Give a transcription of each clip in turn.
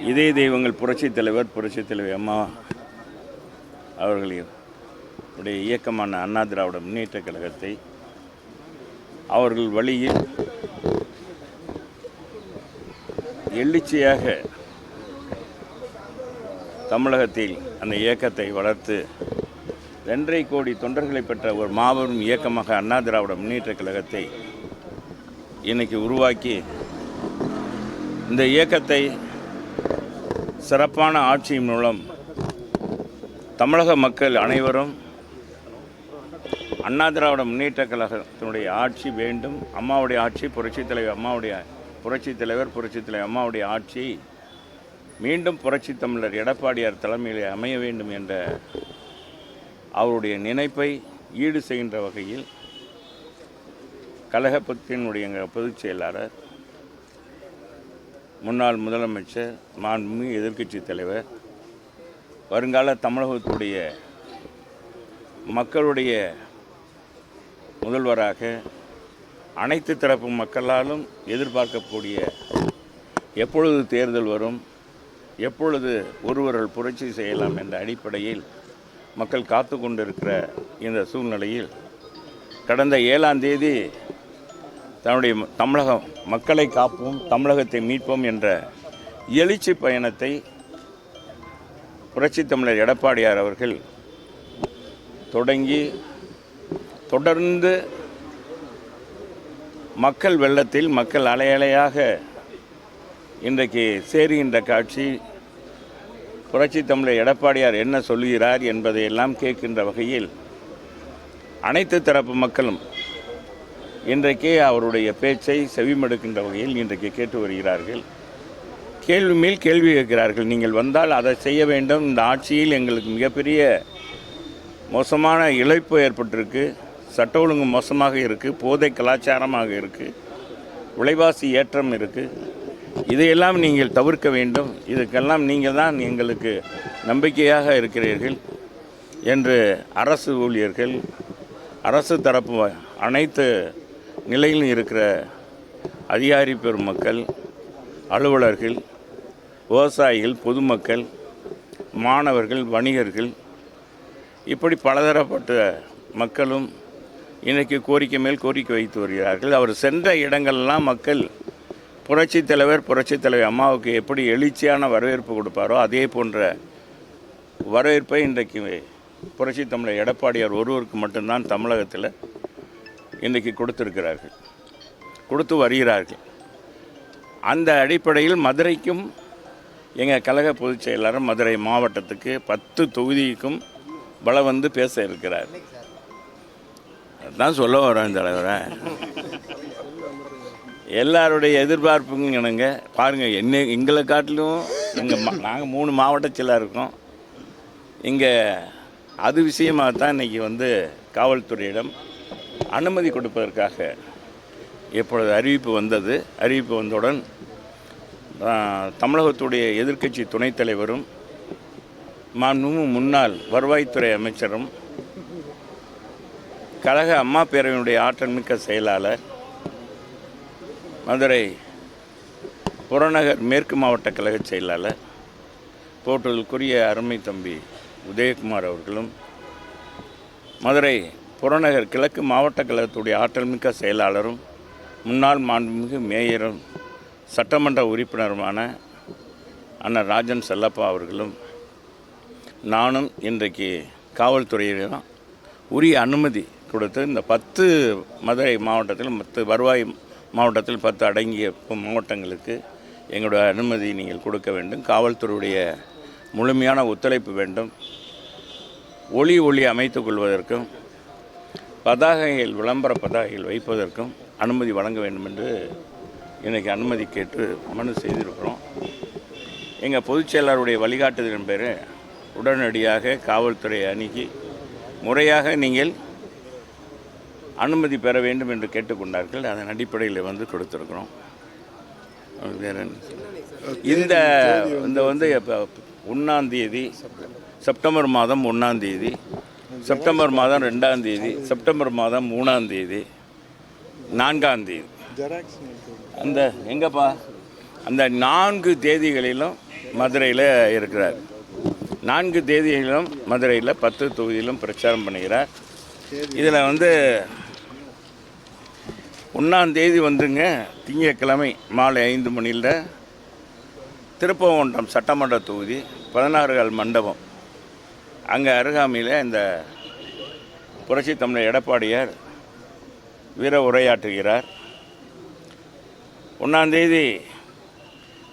இதே தெய்வங்கள் புரட்சி தலைவர் புரட்சி தலைவர் அம்மா அவர்களின் உடைய இயக்கமான அண்ணா திராவிட முன்னேற்ற கழகத்தை அவர்கள் வழியில் எழுச்சியாக தமிழகத்தில் அந்த இயக்கத்தை வளர்த்து ரெண்டரை கோடி தொண்டர்களை பெற்ற ஒரு மாபெரும் இயக்கமாக அண்ணா திராவிட முன்னேற்ற கழகத்தை இன்னைக்கு உருவாக்கி இந்த இயக்கத்தை சிறப்பான ஆட்சி மூலம் தமிழக மக்கள் அனைவரும் அண்ணா திராவிட முன்னேற்ற கழகத்தினுடைய ஆட்சி வேண்டும் அம்மாவுடைய ஆட்சி புரட்சித் தலைவர் அம்மாவுடைய புரட்சித் தலைவர் புரட்சித் தலைவர் அம்மாவுடைய ஆட்சி மீண்டும் புரட்சி தமிழர் எடப்பாடியார் தலைமையில் அமைய வேண்டும் என்ற அவருடைய நினைப்பை ஈடு செய்கின்ற வகையில் கழகத்தினுடைய எங்கள் பொதுச் செயலாளர் முன்னாள் முதலமைச்சர் மாண்புமிகு எதிர்க்கட்சி தலைவர் வருங்கால தமிழகத்துடைய மக்களுடைய முதல்வராக அனைத்து தரப்பு மக்களாலும் எதிர்பார்க்கக்கூடிய எப்பொழுது தேர்தல் வரும் எப்பொழுது ஒருவர்கள் புரட்சி செய்யலாம் என்ற அடிப்படையில் மக்கள் காத்து கொண்டிருக்கிற இந்த சூழ்நிலையில் கடந்த ஏழாம் தேதி தன்னுடைய தமிழகம் மக்களை காப்போம் தமிழகத்தை மீட்போம் என்ற எழுச்சி பயணத்தை புரட்சி தமிழர் எடப்பாடியார் அவர்கள் தொடங்கி தொடர்ந்து மக்கள் வெள்ளத்தில் மக்கள் அலையலையாக இன்றைக்கு சேருகின்ற காட்சி புரட்சி தமிழர் எடப்பாடியார் என்ன சொல்கிறார் என்பதையெல்லாம் கேட்கின்ற வகையில் அனைத்து தரப்பு மக்களும் இன்றைக்கே அவருடைய பேச்சை செவிமடுக்கின்ற வகையில் இன்றைக்கு கேட்டு வருகிறார்கள். கேள்வி மேல் கேள்வி கேட்கிறார்கள். நீங்கள் வந்தால் அதை செய்ய வேண்டும். இந்த ஆட்சியில் எங்களுக்கு மிகப்பெரிய மோசமான இழப்பு ஏற்பட்டிருக்கு. சட்ட ஒழுங்கு மோசமாக இருக்குது போதை கலாச்சாரமாக இருக்குது விலைவாசி ஏற்றம் இருக்குது இதையெல்லாம் நீங்கள் தவிர்க்க வேண்டும். இதுக்கெல்லாம் நீங்கள் தான் எங்களுக்கு நம்பிக்கையாக இருக்கிறீர்கள் என்று அரசு ஊழியர்கள் அரசு தரப்பு அனைத்து நிலையில் இருக்கிற அதிகாரி பெருமக்கள் அலுவலர்கள் விவசாயிகள் பொதுமக்கள் மாணவர்கள் வணிகர்கள் இப்படி பலதரப்பட்ட மக்களும் இன்றைக்கு கோரிக்கை மேல் கோரிக்கை வைத்து வருகிறார்கள். அவர் சென்ற இடங்கள்லாம் மக்கள் புரட்சித் தலைவர் புரட்சித் தலைவர் அம்மாவுக்கு எப்படி எழுச்சியான வரவேற்பு கொடுப்பாரோ அதே போன்ற வரவேற்பை இன்றைக்கு புரட்சி தமிழர் எடப்பாடியார் ஒருவருக்கு மட்டும்தான் தமிழகத்தில் இன்றைக்கு கொடுத்திருக்கிறார்கள். கொடுத்து வருகிறார்கள். அந்த அடிப்படையில் மதுரைக்கும் எங்கள் கழக பொதுச் செயலாளர் மதுரை மாவட்டத்துக்கு பத்து தொகுதிக்கும் பல வந்து பேச இருக்கிறார். அதான் சொல்ல வரேன் தலைவரை. எல்லாருடைய எதிர்பார்ப்புங்க எனங்க பாருங்கள் என்ன எங்களை காட்டிலும் எங்கள் நாங்கள் மூணு மாவட்ட இருக்கோம். இங்கே அது விஷயமாக தான் இன்றைக்கி வந்து காவல்துறையிடம் அனுமதி கொடுப்பதற்காக இப்பொழுது அறிவிப்பு வந்தது அறிவிப்பு வந்தவுடன் தமிழகத்துடைய எதிர்க்கட்சி துணைத் தலைவரும் மாண்பு முன்னாள் வருவாய்த்துறை அமைச்சரும் கழக அம்மா பேரவையினுடைய ஆற்றல் மிக்க செயலாளர் மதுரை புறநகர் மேற்கு மாவட்ட கழக செயலாளர் போற்றுதலுக்குரிய அருமை தம்பி உதயகுமார் அவர்களும் மதுரை புறநகர் கிழக்கு மாவட்ட கழகத்துடைய ஆற்றல் மிக்க செயலாளரும் முன்னாள் மாண்புமிகு மேயரும் சட்டமன்ற உறுப்பினருமான அண்ணன் ராஜன் செல்லப்பா அவர்களும் நானும் இன்றைக்கு காவல்துறையிடம் உரிய அனுமதி கொடுத்து இந்த பத்து மதுரை மாவட்டத்தில் பத்து வருவாய் மாவட்டத்தில் பத்து அடங்கிய மாவட்டங்களுக்கு எங்களுடைய அனுமதி நீங்கள் கொடுக்க வேண்டும். காவல்துறையுடைய முழுமையான ஒத்துழைப்பு வேண்டும். ஒளி ஒளி அமைத்துக் கொள்வதற்கும் பதாகைகள் விளம்பர பதாகைகள் வைப்பதற்கும் அனுமதி வழங்க வேண்டும் என்று இன்றைக்கி அனுமதி கேட்டு மனு செய்திருக்கிறோம். எங்கள் பொதுச் செயலாளருடைய வழிகாட்டுதலின் பேர் உடனடியாக காவல்துறை அணுகி முறையாக நீங்கள் அனுமதி பெற வேண்டும் என்று கேட்டுக்கொண்டார்கள். அதன் அடிப்படையில் வந்து கொடுத்துருக்குறோம்? இந்த இந்த வந்து இப்போ ஒன்றாம் தேதி செப்டம்பர் மாதம் ஒன்றாம் தேதி செப்டம்பர் மாதம் ரெண்டாம் தேதி செப்டம்பர் மாதம் மூணாம் தேதி நான்காம் தேதி. அந்த எங்கப்பா? அந்த நான்கு தேதிகளிலும் மதுரையில் இருக்கிறார். நான்கு தேதிகளிலும் மதுரையில் பத்து தொகுதியிலும் பிரச்சாரம் பண்ணுகிறார். இதில் வந்து ஒன்றாம் தேதி வந்துங்க திங்கட்கிழமை மாலை ஐந்து மணியில் திருப்பவண்டம் சட்டமன்ற தொகுதி பதினாறுகால் மண்டபம். அங்கே அருகாமையில் இந்த புரட்சி தமிழர் எடப்பாடியார் வீர உரையாற்றுகிறார். ஒன்றாந்தேதி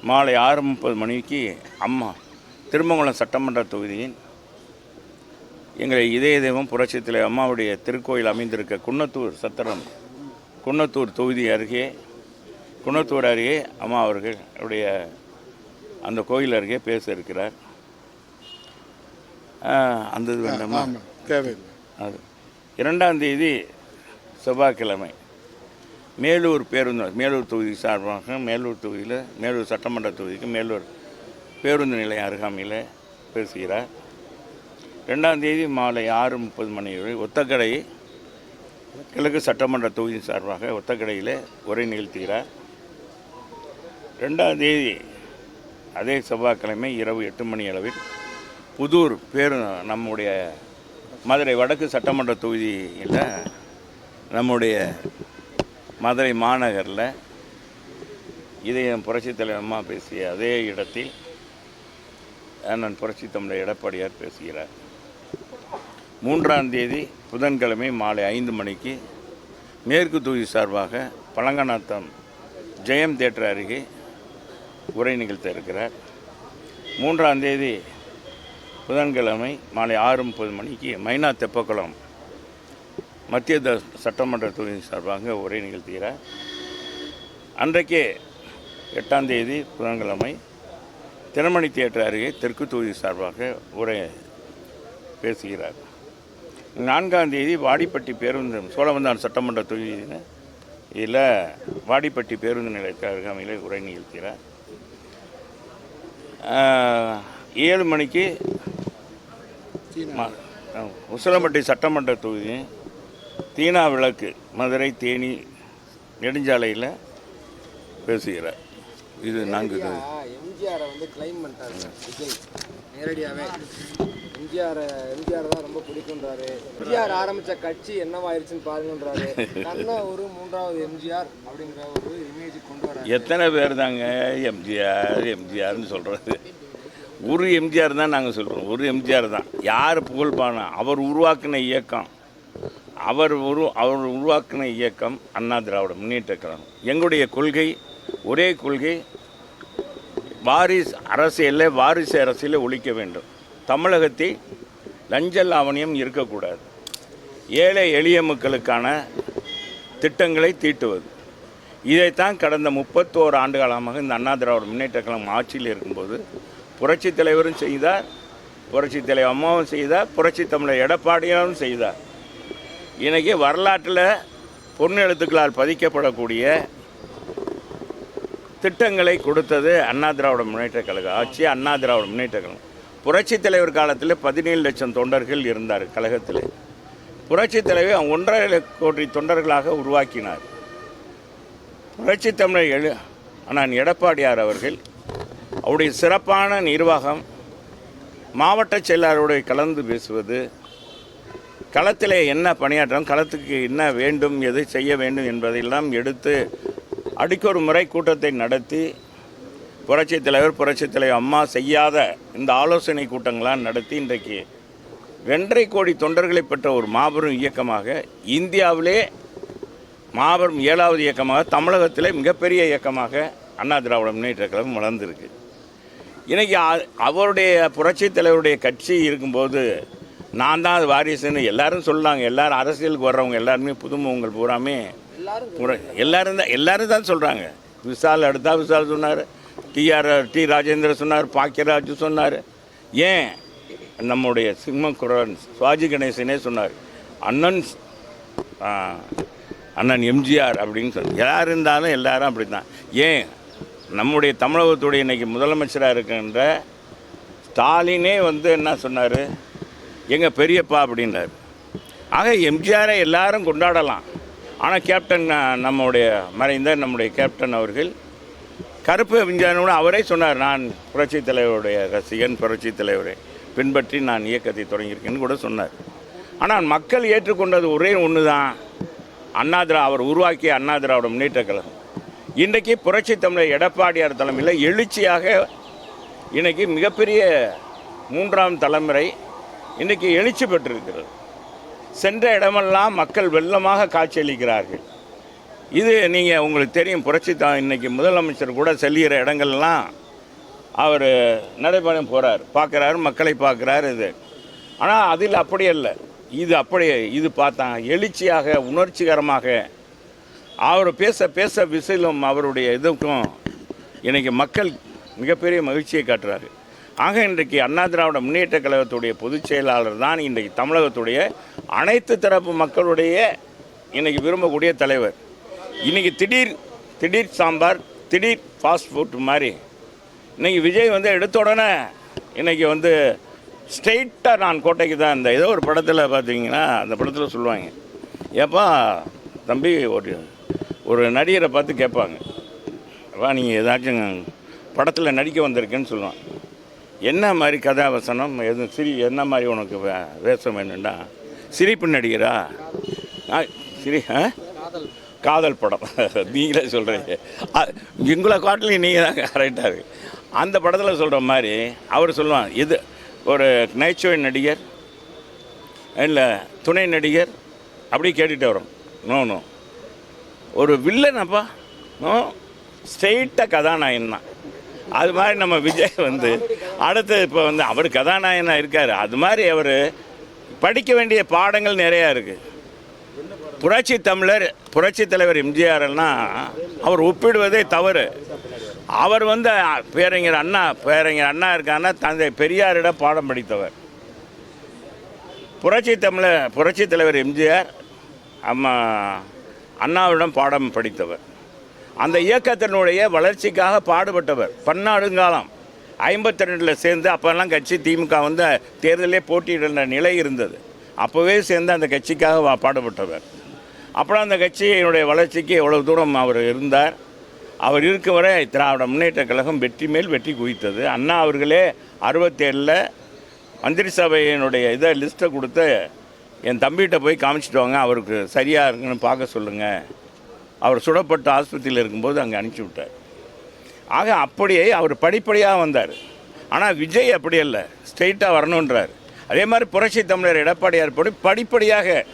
மாலை ஆறு முப்பது மணிக்கு அம்மா திருமங்கலம் சட்டமன்ற தொகுதியின் எங்களை இதய தெய்வம் புரட்சித்தில் அம்மாவுடைய திருக்கோயில் அமைந்திருக்க குன்னத்தூர் சத்திரம் குன்னத்தூர் தொகுதி அருகே குன்னத்தூர் அருகே அம்மா அவர்கள் அவருடைய அந்த கோயில் அருகே பேச இருக்கிறார். அந்த இது வேண்டாமா? தேவையில்லை. அது. இரண்டாம் தேதி செவ்வாய்க்கிழமை. மேலூர் பேருந்து மேலூர் தொகுதி சார்பாக மேலூர் தொகுதியில் மேலூர் சட்டமன்ற தொகுதிக்கு மேலூர் பேருந்து நிலையம் அருகாமையில் பேசுகிறார். ரெண்டாம் தேதி மாலை ஆறு முப்பது மணி வரை ஒத்தக்கடை கிழக்கு சட்டமன்ற தொகுதி சார்பாக ஒத்தக்கடையில் உரை நிகழ்த்துகிறார். ரெண்டாம் தேதி அதே செவ்வாய்க்கிழமை இரவு எட்டு மணி அளவில் புதூர் பேரு நம்முடைய மதுரை வடக்கு சட்டமன்ற தொகுதியில் நம்முடைய மதுரை மாநகரில் இதயம் புரட்சித் தலைவர் பேசிய அதே இடத்தில் அண்ணன் புரட்சி தமிழர் எடப்பாடியார் பேசுகிறார். மூன்றாம் தேதி புதன்கிழமை மாலை ஐந்து மணிக்கு மேற்கு தொகுதி சார்பாக பழங்கநாத்தம் ஜெயம் தேட்டர் அருகே உரை நிகழ்த்த இருக்கிறார். மூன்றாம் தேதி புதன்கிழமை மாலை ஆறு முப்பது மணிக்கு மைனா தெப்பக்குளம் மத்திய த சட்டமன்ற தொகுதி சார்பாக உரை நிகழ்த்துகிறார். அன்றைக்கே எட்டாம் தேதி புதன்கிழமை திருமணி தியேட்டர் அருகே தெற்கு தொகுதி சார்பாக உரை பேசுகிறார். நான்காம் தேதி வாடிப்பட்டி பேருந்து சோழவந்தான் சட்டமன்ற தொகுதியில் இதில் வாடிப்பட்டி பேருந்து நிலையத்தில் அருகாமையில் உரை நிகழ்த்துகிறார். ஏழு மணிக்கு உசிலம்பட்டி சட்டமன்ற தொகுதி தீனா விளக்கு மதுரை தேனி நெடுஞ்சாலையில் பேசுகிறார். இது நான்கு எம்ஜிஆரை? வந்து கிளைம் பண்ணிட்டாரு விஜய். நேரடியாகவே எம்ஜிஆர் எம்ஜிஆர் தான் ரொம்ப பிடிக்குன்றாரு எம்ஜிஆர் ஆரம்பிச்ச கட்சி என்னவாயிருச்சுன்னு பாருங்கன்றாரு. கண்ணா ஒரு மூன்றாவது எம்ஜிஆர் அப்படிங்கிற ஒரு இமேஜ் கொண்டு வராரு. எத்தனை பேர் தாங்க எம்ஜிஆர் எம்ஜிஆர்னு சொல்கிறது ஒரு எம்ஜிஆர் தான் நாங்கள் சொல்கிறோம் ஒரு எம்ஜிஆர் தான். யார் புகழ்பானா? அவர் உருவாக்கின இயக்கம். அவர் உரு அவர் உருவாக்கின இயக்கம் அண்ணா திராவிட முன்னேற்ற கழகம். எங்களுடைய கொள்கை ஒரே கொள்கை வாரிசு அரசியலில் வாரிசு அரசியலில் ஒழிக்க வேண்டும். தமிழகத்தில் லஞ்ச லாவணியம் இருக்கக்கூடாது. ஏழை எளிய மக்களுக்கான திட்டங்களை தீட்டுவது. இதைத்தான் கடந்த முப்பத்தோரு ஆண்டு காலமாக இந்த அண்ணா திராவிட முன்னேற்ற கழகம் ஆட்சியில் இருக்கும்போது புரட்சி தலைவரும் செய்தார் புரட்சி தலைவர் அம்மாவும் செய்தார் புரட்சி தமிழர் எடப்பாடியாரும் செய்தார். இன்றைக்கி வரலாற்றில் பொன் எழுத்துக்களால் பதிக்கப்படக்கூடிய திட்டங்களை கொடுத்தது அண்ணா திராவிட முன்னேற்ற கழக ஆட்சி அண்ணா திராவிட முன்னேற்ற கழகம். புரட்சி தலைவர் காலத்தில் பதினேழு லட்சம் தொண்டர்கள் இருந்தார் கழகத்தில். புரட்சி தலைவர் ஒன்றரை கோடி தொண்டர்களாக உருவாக்கினார். புரட்சி தமிழர் எழு அண்ணன் எடப்பாடியார் அவர்கள் அவருடைய சிறப்பான நிர்வாகம் மாவட்ட செயலாளரோடு கலந்து பேசுவது களத்தில் என்ன பணியாற்றம் களத்துக்கு என்ன வேண்டும் எது செய்ய வேண்டும் என்பதையெல்லாம் எடுத்து அடிக்கொரு முறை கூட்டத்தை நடத்தி புரட்சித் தலைவர் புரட்சித் தலைவர் அம்மா செய்யாத இந்த ஆலோசனை கூட்டங்களாம் நடத்தி இன்றைக்கு ரெண்டரை கோடி தொண்டர்களை பெற்ற ஒரு மாபெரும் இயக்கமாக இந்தியாவிலே மாபெரும் ஏழாவது இயக்கமாக தமிழகத்திலே மிகப்பெரிய இயக்கமாக அண்ணா திராவிட முன்னேற்ற கழகம் வளர்ந்துருக்கு. இன்னைக்கு அ- அவருடைய புரட்சித் தலைவருடைய கட்சி இருக்கும்போது நான் தான் அது வாரிசுன்னு எல்லாரும் சொல்லாங்க எல்லாரும் அரசியலுக்கு வர்றவங்க எல்லாருமே புதுமுகங்கள் பூராமே எல்லாரும் தான் எல்லாரும் தான் சொல்கிறாங்க விசால் அடுத்தா விசால் சொன்னார். TR D. ராஜேந்திர சொன்னார். பாக்கியராஜ் சொன்னார். ஏன்? நம்முடைய சிம்மக்குரன் சுவாஜி கணேசனே சொன்னார். அண்ணன் அண்ணன் எம்ஜிஆர் அப்படின்னு சொல்லி யார் இருந்தாலும் எல்லாரும் அப்படி தான் ஏன்? நம்முடைய தமிழகத்துடைய இன்னைக்கு முதலமைச்சராக இருக்கின்ற ஸ்டாலினே வந்து என்ன சொன்னார்? எங்கள் பெரியப்பா அப்படின்றார். ஆக எம்ஜிஆரை எல்லாரும் கொண்டாடலாம். ஆனால் கேப்டன் நம்முடைய மறைந்த நம்முடைய கேப்டன் அவர்கள் கருப்பு விஞ்ஞானோட அவரே சொன்னார் நான் புரட்சி தலைவருடைய ரசிகன் புரட்சி தலைவரை பின்பற்றி நான் இயக்கத்தை தொடங்கியிருக்கேன்னு கூட சொன்னார். ஆனால் மக்கள் ஏற்றுக்கொண்டது ஒரே ஒன்று தான் அண்ணாதிரா அவர் உருவாக்கிய அண்ணாதிராவிட முன்னேற்ற கழகம். இன்றைக்கு புரட்சி தமிழர் எடப்பாடியார் தலைமையில் எழுச்சியாக இன்றைக்கி மிகப்பெரிய மூன்றாம் தலைமுறை இன்றைக்கி எழுச்சி பெற்றிருக்கிறது. சென்ற இடமெல்லாம் மக்கள் வெள்ளமாக காட்சியளிக்கிறார்கள். இது நீங்கள் உங்களுக்கு தெரியும் புரட்சி த இன்றைக்கி முதலமைச்சர் கூட செல்கிற இடங்கள்லாம் அவர் நடைபயணம் போகிறார் பார்க்குறாரு மக்களை பார்க்குறாரு இது. ஆனால் அதில் அப்படி இல்லை இது அப்படியே இது பார்த்தாங்க. எழுச்சியாக உணர்ச்சிகரமாக அவர் பேச பேச விசிலும் அவருடைய இதுக்கும் இன்றைக்கி மக்கள் மிகப்பெரிய மகிழ்ச்சியை காட்டுறாரு. ஆக இன்றைக்கு அண்ணா திராவிட முன்னேற்ற கழகத்துடைய பொதுச் செயலாளர் தான் இன்றைக்கு தமிழகத்துடைய அனைத்து தரப்பு மக்களுடைய இன்றைக்கி விரும்பக்கூடிய தலைவர். இன்றைக்கி திடீர் திடீர் சாம்பார் திடீர் ஃபாஸ்ட் ஃபுட் மாதிரி. இன்றைக்கி விஜய் வந்து எடுத்த உடனே இன்றைக்கி வந்து ஸ்ட்ரெயிட்டாக நான் கோட்டைக்கு தான் இந்த ஏதோ ஒரு படத்தில் பார்த்தீங்கன்னா அந்த படத்தில் சொல்லுவாங்க. ஏப்பா தம்பி ஒரு ஒரு நடிகரை பார்த்து கேட்பாங்க. வா நீங்கள் ஏதாச்சும் படத்தில் நடிக்க வந்திருக்கேன்னு சொல்லுவான். என்ன மாதிரி கதாவசனம் எது சிரி என்ன மாதிரி உனக்கு வே- வேஷம் வேணும்டா? சிரிப்பு நடிகரா? ஆ, சிரி ஆ? காதல் படம். நீங்களே சொல்கிறீங்க எங்களை காட்டிலையும் நீங்கள் தான் கரெக்டாக இருக்கு. அந்த படத்தில் சொல்கிற மாதிரி அவர் சொல்லுவான் இது ஒரு நகைச்சுவை நடிகர் இல்லை துணை நடிகர் அப்படியே கேட்டுகிட்டே வரோம். No no. ஒரு வில்லனப்பா அப்பா ஸ்ட்ரெயிட்டாக கதாநாயகன் தான். அது மாதிரி நம்ம விஜய் வந்து அடுத்து இப்போ வந்து அவர் கதாநாயகனாக இருக்கார். அது மாதிரி அவர் படிக்க வேண்டிய பாடங்கள் நிறையா இருக்குது புரட்சி தமிழர் புரட்சி தலைவர் எம்ஜிஆர்னா அவர் ஒப்பிடுவதே தவறு. அவர் வந்து பேரறிஞர் அண்ணா பேரறிஞர் அண்ணா இருக்கான்னா தந்தை பெரியாரிடம் பாடம் படித்தவர். புரட்சி தமிழர் புரட்சி தலைவர் எம்ஜிஆர் அம்மா அண்ணாவிடம் பாடம் படித்தவர். அந்த இயக்கத்தினுடைய வளர்ச்சிக்காக பாடுபட்டவர். பன்னாடுங்காலம் ஐம்பத்தி ரெண்டில் சேர்ந்து அப்போல்லாம் கட்சி திமுக வந்து தேர்தலே போட்டியிடுற நிலை இருந்தது. அப்போவே சேர்ந்து அந்த கட்சிக்காக வா- பாடுபட்டவர். அப்புறம் அந்த கட்சியினுடைய வளர்ச்சிக்கு எவ்வளவு தூரம் அவர் இருந்தார். அவர் இருக்க வரை திராவிட முன்னேற்ற கழகம் வெற்றி மேல் வெற்றி குவித்தது. அண்ணா அவர்களே அறுபத்தேழில் மந்திரி சபையினுடைய இதை லிஸ்ட்டை கொடுத்து என் தம்பிகிட்ட போய் காமிச்சிட்டு வாங்க அவருக்கு சரியாக இருக்குன்னு பார்க்க சொல்லுங்கள் அவர் சுடப்பட்ட ஆஸ்பத்திரியில் இருக்கும்போது அங்கே அனுப்பிச்சி விட்டார். ஆக அப்படியே அவர் படிப்படியாக வந்தார். ஆனால் விஜய் அப்படி இல்லை ஸ்ட்ரெயிட்டாக வரணுன்றார் அதே மாதிரி புரட்சி தமிழர் எடப்பாடியார் படி படிப்படியாக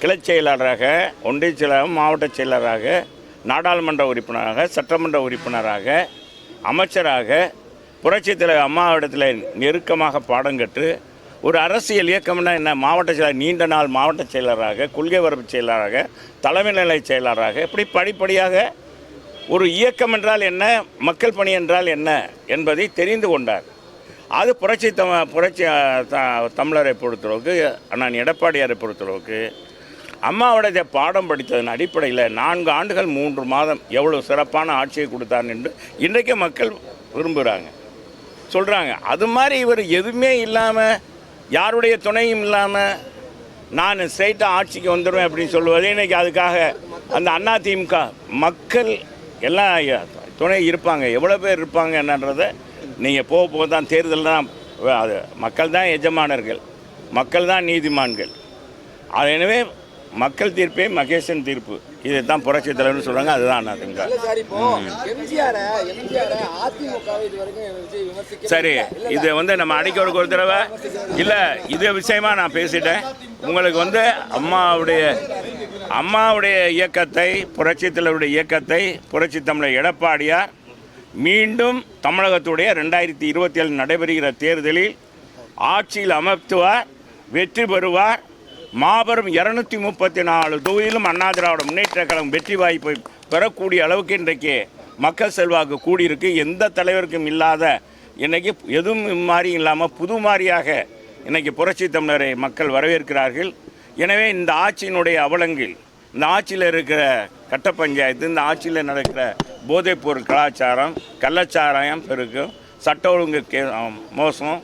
கிளை செயலாளராக ஒன்றிய செயலாளர் மாவட்ட செயலராக நாடாளுமன்ற உறுப்பினராக சட்டமன்ற உறுப்பினராக அமைச்சராக புரட்சி தலைவர் அம்மாவிடத்தில் நெருக்கமாக பாடம் கற்று ஒரு அரசியல் இயக்கம்னா என்ன? மாவட்ட செயலர் நீண்ட நாள் மாவட்ட செயலராக கொள்கை வரப்பு செயலராக தலைமை நிலை செயலராக இப்படி படிப்படியாக ஒரு இயக்கம் என்றால் என்ன? மக்கள் பணி என்றால் என்ன? என்பதை தெரிந்து கொண்டார். அது புரட்சி தம புரட்சி த- தமிழரை பொறுத்தளவுக்கு நான் எடப்பாடியாரை பொறுத்தளவுக்கு அம்மாவுடைய பாடம் படித்ததன் அடிப்படையில் நான்கு ஆண்டுகள் மூன்று மாதம் எவ்வளோ சிறப்பான ஆட்சியை கொடுத்தார் என்று இன்றைக்கு மக்கள் விரும்புகிறாங்க சொல்கிறாங்க அது மாதிரி இவர் எதுவுமே இல்லாமல் யாருடைய துணையும் இல்லாமல் நான் ஸ்ட்ரைட்டாக ஆட்சிக்கு வந்துடுவேன் அப்படின்னு சொல்லுவது. இன்றைக்கி அதுக்காக அந்த அண்ணா திமுக மக்கள் எல்லாம் துணை இருப்பாங்க. எவ்வளோ பேர் இருப்பாங்க என்னன்றதை நீங்கள் போக போக தான் தேர்தல் தான் அது மக்கள் தான் எஜமானர்கள். மக்கள் தான் நீதிமான்கள். அது எனவே மக்கள் தீர்ப்பே மகேசன் தீர்ப்பு. இதை தான் புரட்சி தலைவர்னு சொல்கிறாங்க அதுதான் இல்ல சார் இது வந்து நம்ம அடிக்க ஒரு ஒரு தடவை. இல்லை இது விஷயமா நான் பேசிட்டேன். உங்களுக்கு வந்து அம்மாவுடைய அம்மாவுடைய இயக்கத்தை புரட்சி தலைவருடைய இயக்கத்தை புரட்சி தமிழர் எடப்பாடியார் மீண்டும் தமிழகத்துடைய ரெண்டாயிரத்தி இருபத்தி ஏழு நடைபெறுகிற தேர்தலில் ஆட்சியில் அமர்த்துவார் வெற்றி பெறுவார் மாபெரும் இருநூத்தி முப்பத்தி நாலு தொகுதியிலும் அண்ணா திராவிட முன்னேற்ற கழகம் வெற்றி வாய்ப்பை பெறக்கூடிய அளவுக்கு இன்றைக்கு மக்கள் செல்வாக்கு கூடியிருக்கு. எந்த தலைவருக்கும் இல்லாத இன்றைக்கி எதுவும் மாதிரி இல்லாமல் புது மாதிரியாக இன்றைக்கி புரட்சி தமிழரை மக்கள் வரவேற்கிறார்கள். எனவே இந்த ஆட்சியினுடைய அவலங்கள் இந்த ஆட்சியில் இருக்கிற கட்ட பஞ்சாயத்து இந்த ஆட்சியில் நடக்கிற போதைப்பொருள் கலாச்சாரம் கள்ளச்சாராயம் பெருக்கும் சட்ட ஒழுங்கு கே மோசம்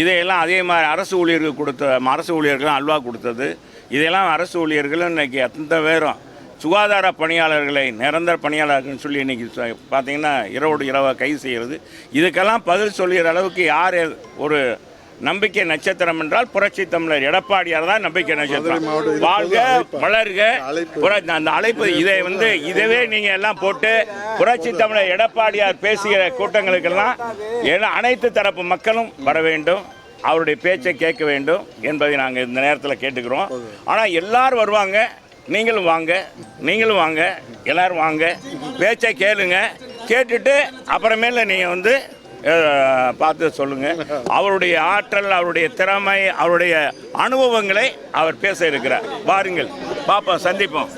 இதையெல்லாம் அதே மாதிரி அரசு ஊழியர்கள் கொடுத்த அரசு ஊழியர்களும் அல்வா கொடுத்தது. இதையெல்லாம் அரசு ஊழியர்களும் இன்னைக்கு அத்தனை பேரும் சுகாதார பணியாளர்களை நிரந்தர பணியாளர்கள்னு சொல்லி இன்னைக்கு பார்த்தீங்கன்னா இரவோடு இரவாக கைது செய்கிறது. இதுக்கெல்லாம் பதில் சொல்லுகிற அளவுக்கு யார் ஒரு நம்பிக்கை நட்சத்திரம் என்றால் புரட்சி தமிழர் எடப்பாடியார் தான் நம்பிக்கை நட்சத்திரம். வாழ்க வளர்க. அந்த அழைப்பு இதை வந்து இதவே நீங்க எல்லாம் போட்டு புரட்சி தமிழர் எடப்பாடியார் பேசுகிற கூட்டங்களுக்கெல்லாம் அனைத்து தரப்பு மக்களும் வர வேண்டும். அவருடைய பேச்சை கேட்க வேண்டும் என்பதை நாங்கள் இந்த நேரத்தில் கேட்டுக்கிறோம். ஆனால் எல்லாரும் வருவாங்க. நீங்களும் வாங்க. நீங்களும் வாங்க. எல்லாரும் வாங்க. பேச்சை கேளுங்க. கேட்டுட்டு அப்புறமேல நீங்கள் வந்து பார்த்து சொல்லுங்கள் அவருடைய ஆற்றல் அவருடைய திறமை அவருடைய அனுபவங்களை அவர் பேச இருக்கிறார். வாருங்கள் பார்ப்போம் சந்திப்போம்.